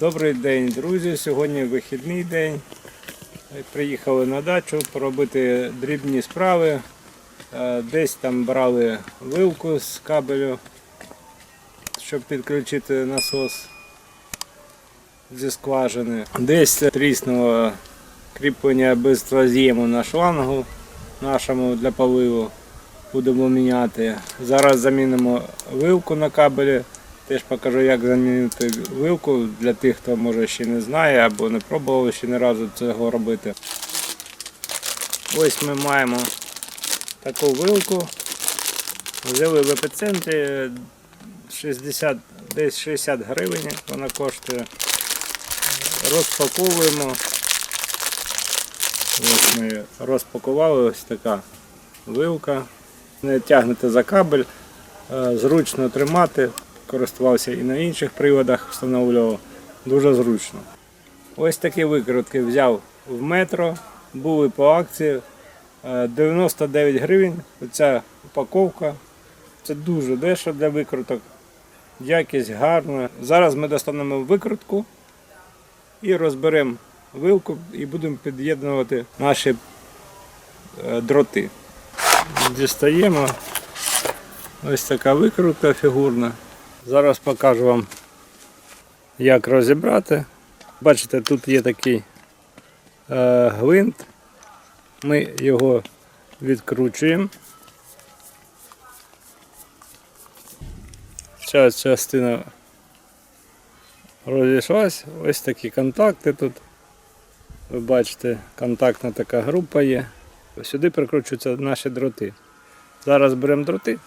Добрий день, друзі. Сьогодні вихідний день. Приїхали на дачу поробити дрібні справи. Е, Десь там брали вилку з кабелю, щоб підключити насос зі скважини. Десь тріснуло кріплення без на шлангу нашому для поливу. Будемо міняти. Зараз замінимо вилку на кабелі. Теж покажу, як замінити вилку для тих, хто може ще не знає або не пробував ще ні разу цього робити. Ось ми маємо таку вилку. Взяли в епіцентрі 60, десь 60 гривень вона коштує. Розпаковуємо. Ось ми розпакували, ось така вилка. Не тягнете за кабель, е, зручно тримати. Користувався і на інших приводах, встановлював. Дуже зручно. Ось такі викрутки взяв в метро, були по акції. е, 99 гривень. Оця упаковка. Це дуже дешево для викруток. Якість гарна. Зараз ми достанемо викрутку і розберемо вилку і будемо під'єднувати наші е, дроти. Дістаємо. Ось така викрутка фігурна. Зараз покажу вам, як розібрати. Бачите, тут є такий е, гвинт. Ми його відкручуємо. Ця частина розійшлась. Ось такі контакти тут. Ви бачите, контактна така група є. Сюди прикручуються наші дроти. Зараз беремо дроти.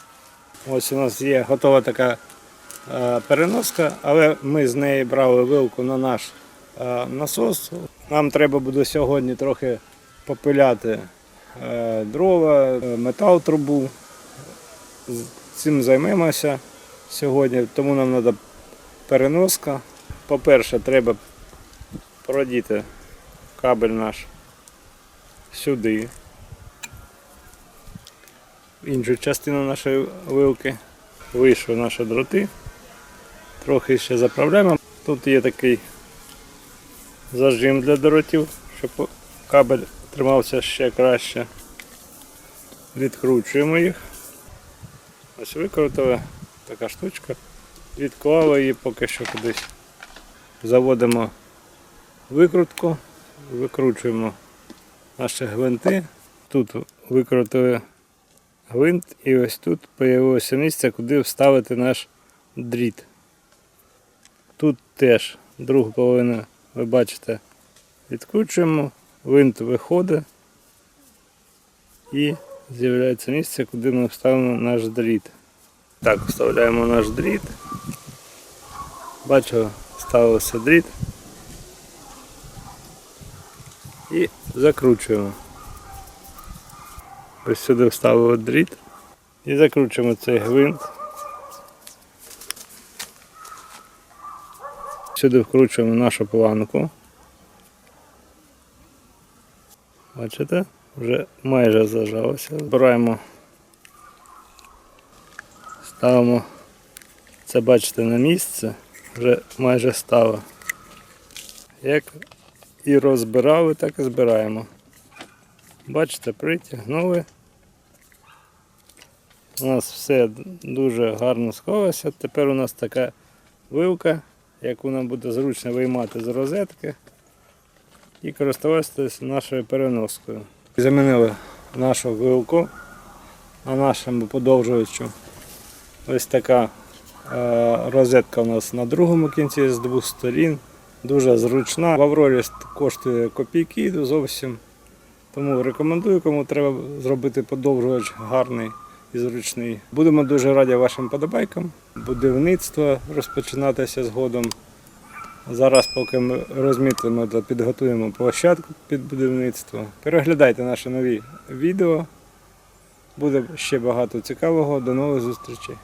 Ось у нас є готова така переноска, але ми з неї брали вилку на наш е, насос. Нам треба буде сьогодні трохи попиляти е, дрова, е, метал трубу. Цим займемося сьогодні, тому нам треба переноска. По-перше, треба продіти кабель наш сюди, в іншу частину нашої вилки. Вийшли наші дроти. Трохи ще заправляємо. Тут є такий зажим для дротів, щоб кабель тримався ще краще. Відкручуємо їх. Ось викрутили така штучка. Відклали її поки що кудись. Заводимо викрутку, викручуємо наші гвинти. Тут викрутили гвинт і ось тут з'явилося місце, куди вставити наш дріт. Тут теж другу половину, ви бачите, відкручуємо, гвинт виходить і з'являється місце, куди ми вставимо наш дріт. Так, вставляємо наш дріт. Бачу, ставився дріт. І закручуємо. Ось сюди вставили дріт і закручуємо цей гвинт. Сюди вкручуємо нашу планку. Бачите? Вже майже зажалося. Збираємо, ставимо це, бачите, на місце, вже майже стало. Як і розбирали, так і збираємо. Бачите, притягнули. У нас все дуже гарно склалося. Тепер у нас така вилка, яку нам буде зручно виймати з розетки і користуватися нашою переноскою. Замінили нашу вилку на нашому подовжувачу. Ось така е, розетка у нас на другому кінці з двох сторін. Дуже зручна. В коштує копійки зовсім. Тому рекомендую, кому треба зробити подовжувач гарний і зручний. Будемо дуже раді вашим подобайкам. Будівництво розпочинатися згодом. Зараз, поки ми розмітимо та підготуємо площадку під будівництво. Переглядайте наші нові відео. Буде ще багато цікавого. До нових зустрічей.